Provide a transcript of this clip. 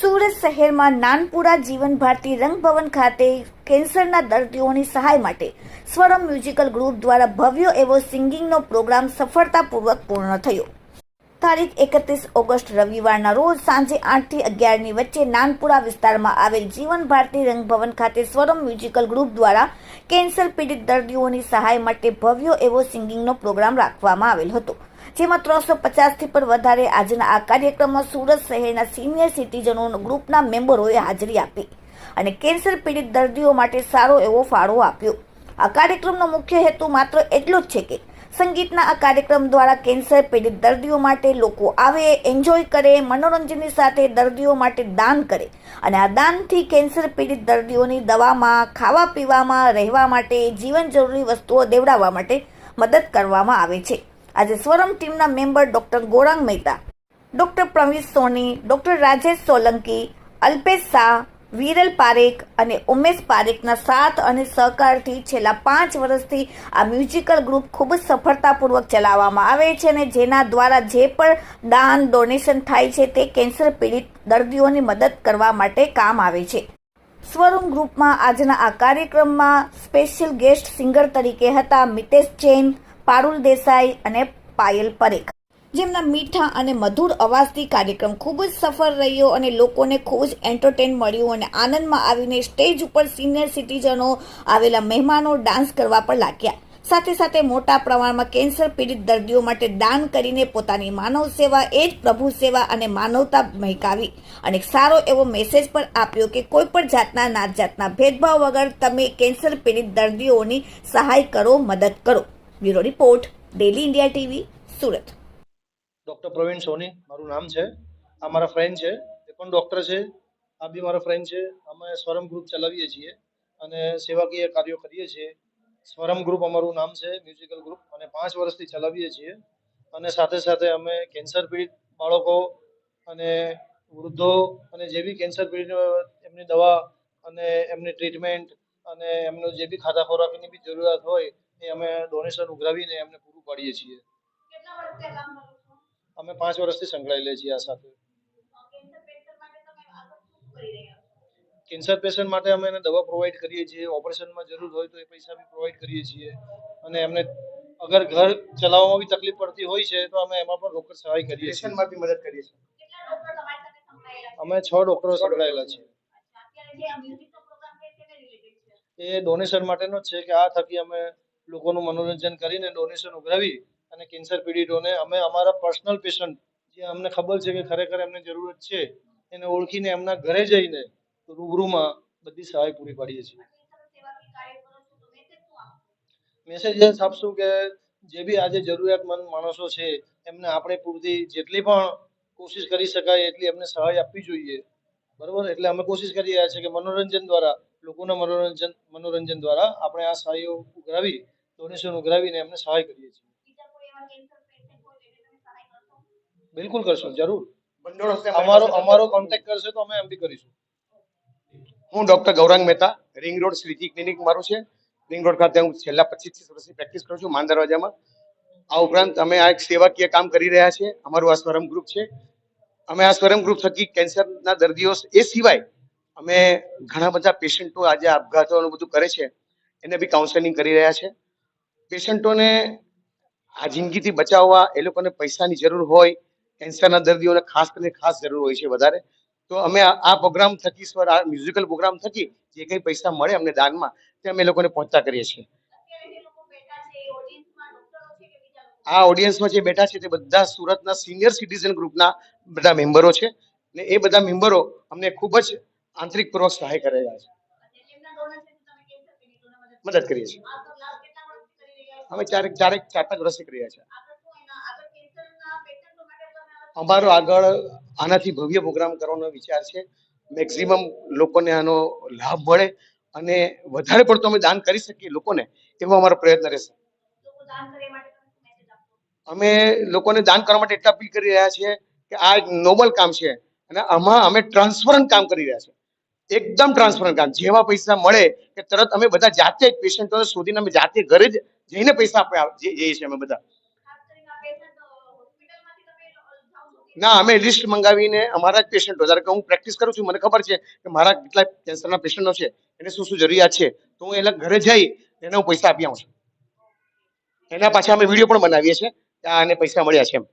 સુરત શહેરમાં નાનપુરા જીવન ભારતી રંગભવન ખાતે કેન્સરના દર્દીઓની સહાય માટે સ્વરમ મ્યુઝિકલ ગ્રુપ દ્વારા ભવ્ય એવો સિંગિંગનો પ્રોગ્રામ સફળતાપૂર્વક પૂર્ણ થયો. તારીખ એકત્રીસ ઓગસ્ટ રવિવારના રોજ સાંજે આઠથી અગિયારની વચ્ચે નાનપુરા વિસ્તારમાં આવેલ જીવન ભારતી રંગભવન ખાતે સ્વરમ મ્યુઝિકલ ગ્રુપ દ્વારા કેન્સર પીડિત દર્દીઓની સહાય માટે ભવ્ય એવો સિંગિંગનો પ્રોગ્રામ રાખવામાં આવેલ હતો. જેમાં ત્રણસો પચાસથી પણ વધારે આજના આ કાર્યક્રમમાં સુરત શહેરના સિનિયર સિટીઝનો ગ્રુપના મેમ્બરોએ હાજરી આપી અને કેન્સર પીડિત દર્દીઓ માટે સારો એવો ફાળો આપ્યો. આ કાર્યક્રમનો મુખ્ય હેતુ માત્ર એટલો જ છે કે સંગીતના આ કાર્યક્રમ દ્વારા કેન્સર પીડિત દર્દીઓ માટે લોકો આવે એન્જોય કરે, મનોરંજનની સાથે દર્દીઓ માટે દાન કરે અને આ દાનથી કેન્સર પીડિત દર્દીઓની દવામાં ખાવા પીવામાં રહેવા માટે જીવન જરૂરી વસ્તુઓ દેવડાવવા માટે મદદ કરવામાં આવે છે. આજે સ્વરમ ટીમના member doctor Gaurang Mehta, doctor Pravin Soni, doctor Rajesh Solanki, Alpesh Shah, Viral Parekh અને ઉમેશ પારેખના સાથ અને સહકારથી છેલ્લા પાંચ વર્ષથી આ મ્યુઝિકલ ગ્રુપ ખૂબ જ સફળતાપૂર્વક ચલાવવામાં આવે છે અને જેના દ્વારા જે પણ દાન, ડોનેશન થાય છે તે કેન્સર પીડિત દર્દીઓની મદદ કરવા માટે કામ આવે છે. સ્વરૂમ ગ્રુપમાં આજના આ કાર્યક્રમમાં સ્પેશિયલ ગેસ્ટ સિંગર તરીકે હતા મિતેશ જૈન પારુલ દેસાઈ અને પાયલ પરેખ. જેમના મીઠા અને મધુર અવાજથી કાર્યક્રમ ખૂબ જ સફળ રહ્યો અને લોકોને ખૂબ જ એન્ટરટેન મળ્યું અને આનંદમાં આવીને સ્ટેજ ઉપર સિનિયર સિટીઝનો આવેલા મહેમાનો ડાન્સ કરવા પણ લાગ્યા. સાથે સાથે મોટા પ્રમાણમાં કેન્સર પીડિત દર્દીઓ માટે દાન કરીને પોતાની માનવ સેવા, એ જ પ્રભુ સેવા અને માનવતા મહેકાવી. અને સારો એવો મેસેજ પણ આપ્યો કે કોઈ પણ જાતના નાત જાતના ભેદભાવ વગર તમે કેન્સર પીડિત દર્દીઓની સહાય કરો, મદદ કરો. Bureau report, daily India TV, Surat. Doctor Pravin Soni, મારું નામ છે. આ મારા ફ્રેન્ડ છે. એ પણ ડૉક્ટર છે. આ બી મારા ફ્રેન્ડ છે. અમે સ્વરમ ગ્રુપ ચલાવીએ છીએ અને સેવાકીય કાર્યો કરીએ છીએ. સ્વરમ ગ્રુપ અમારું નામ છે મ્યુઝિકલ ગ્રુપ અને પાંચ વર્ષથી ચલાવીએ છીએ. અને સાથે સાથે અમે કેન્સર પીડિત બાળકો અને વૃદ્ધો અને જે બી કેન્સર પીડિત એમની દવા અને એમની ટ્રીટમેન્ટ અને એમનું જે બી ખાતા ખોરાકની બી જરૂરિયાત હોય એ અમે ડોનેશન ઉઘરાવીને એમને પૂરું પાડીએ છીએ. અમે પાંચ વર્ષથી સંકળાયેલા છીએ આ સાથે. કેન્સર પેશન્ટ માટે અમે એને દવા પ્રોવાઈડ કરીએ છીએ. ઓપરેશનમાં જરૂર હોય તો એ પૈસા બી પ્રોવાઈડ કરીએ છીએ. અને એમને અગર ઘર ચલાવવામાં બી તકલીફ પડતી હોય છે તો અમે એમાં પણ રોકડ સહાય કરીએ છીએ. પેશન્ટમાં મદદ કરીએ છીએ. અમે છ ડોક્ટરો સંકળાયેલા છીએ. એ ડોનેશન માટેનો જ છે કે આ થકી અમે લોકોનું મનોરંજન કરીને ડોનેશન ઉઘરાવી અને કેન્સર પીડિતોને અમે અમારા પર્સનલ પેશન્ટ જે અમને ખબર છે કે ખરેખર એમને જરૂરત છે, એને ઓળખીને એમના ઘરે જઈને રૂબરૂમાં બધી સહાય પૂરી પાડીએ છીએ. મેસેજ આપશું કે જે બી આજે જરૂરિયાતમંદ માણસો છે, એમને આપણે પૂરતી જેટલી પણ કોશિશ કરી શકાય એટલી એમને સહાય આપવી જોઈએ. બરોબર? એટલે અમે કોશિશ કરી રહ્યા છીએ કે મનોરંજન દ્વારા, લોકોના મનોરંજન મનોરંજન દ્વારા આપણે આ સહાયો ઉઘરાવી ડોનેશન ઉઘરાવીને એમને સહાય કરીએ છીએ. બિલકુલ કરશું જરૂર. અમારો અમારો કોન્ટેક્ટ કરશે તો અમે એમ બી કરીશું. હું doctor Gaurang Mehta ring road Shriji clinic મારું છે. રિંગ રોડ ખાતે હું છેલ્લા પચીસ ત્રીસ વર્ષથી પ્રેક્ટિસ કરું છું માન દરવાજામાં. આ ઉપરાંત અમે આ એક સેવાકીય કામ કરી રહ્યા છીએ. અમારું આ સ્વરમ ગ્રુપ છે. અમે આ સ્વરમ ગ્રુપ થકી કેન્સરના દર્દીઓ એ સિવાય અમે ઘણા બધા પેશન્ટો આજે આપઘાતોનું બધું કરે છે. એને બી કાઉન્સેલિંગ કરી રહ્યા છે. પેશન્ટોને આ જિંદગીથી બચાવવા, એ લોકોને પૈસાની જરૂર હોય, કેન્સરના દર્દીઓને ખાસ કરીને ખાસ જરૂર હોય છે વધારે. તો અમે આ પ્રોગ્રામ થકી સ્વર આ મ્યુઝિકલ પ્રોગ્રામ થકી જે કંઈ પૈસા મળે અમને દાનમાં, તે અમે લોકોને પહોંચતા કરીએ છીએ. આ ઓડિયન્સમાં જે બેઠા છે તે બધા સુરતના સિનિયર સિટીઝન ગ્રુપના બધા મેમ્બરો છે ને એ બધા મેમ્બરો અમને ખૂબ જ આંતરિકપૂર્વક સહાય કરેલા છે. મદદ કરીએ છીએ. અમે ક્યારેક ક્યારેક ચાર પાંચ વર્ષથી કરી રહ્યા છે અમારો આગળ આનાથી ભવ્ય પ્રોગ્રામ કરવાનો વિચાર છે. મેક્સિમમ લોકોને આનો લાભ મળે અને વધારે પડતો અમે દાન કરી શકીએ લોકોને એવો અમારો પ્રયત્ન રહેશે. અમે લોકોને દાન કરવા માટે એટલા અપીલ કરી રહ્યા છીએ કે આ એક નોબલ કામ છે અને આમાં અમે ટ્રાન્સપરન્ટ કામ કરી રહ્યા છીએ. એકદમ ટ્રાન્સપરન્ટ કામ. જેવા પૈસા મળે કે તરત અમે બધા જાતે જ પેશન્ટોને શોધીને અમે જાતે ઘરે જ જઈને પૈસા આપણે જઈએ છીએ અમે બધા. ના, અમે લિસ્ટ મંગાવીને અમારા જ પેશન્ટો ધારો કે હું પ્રેક્ટિસ કરું છું, મને ખબર છે કે મારા કેટલા કેન્સરના પેશન્ટો છે, એને શું શું જરૂરિયાત છે, તો હું એના ઘરે જઈ એને હું પૈસા આપી આવું છું. એના પાછા અમે વીડિયો પણ બનાવીએ છીએ આને પૈસા મળ્યા છે એમ.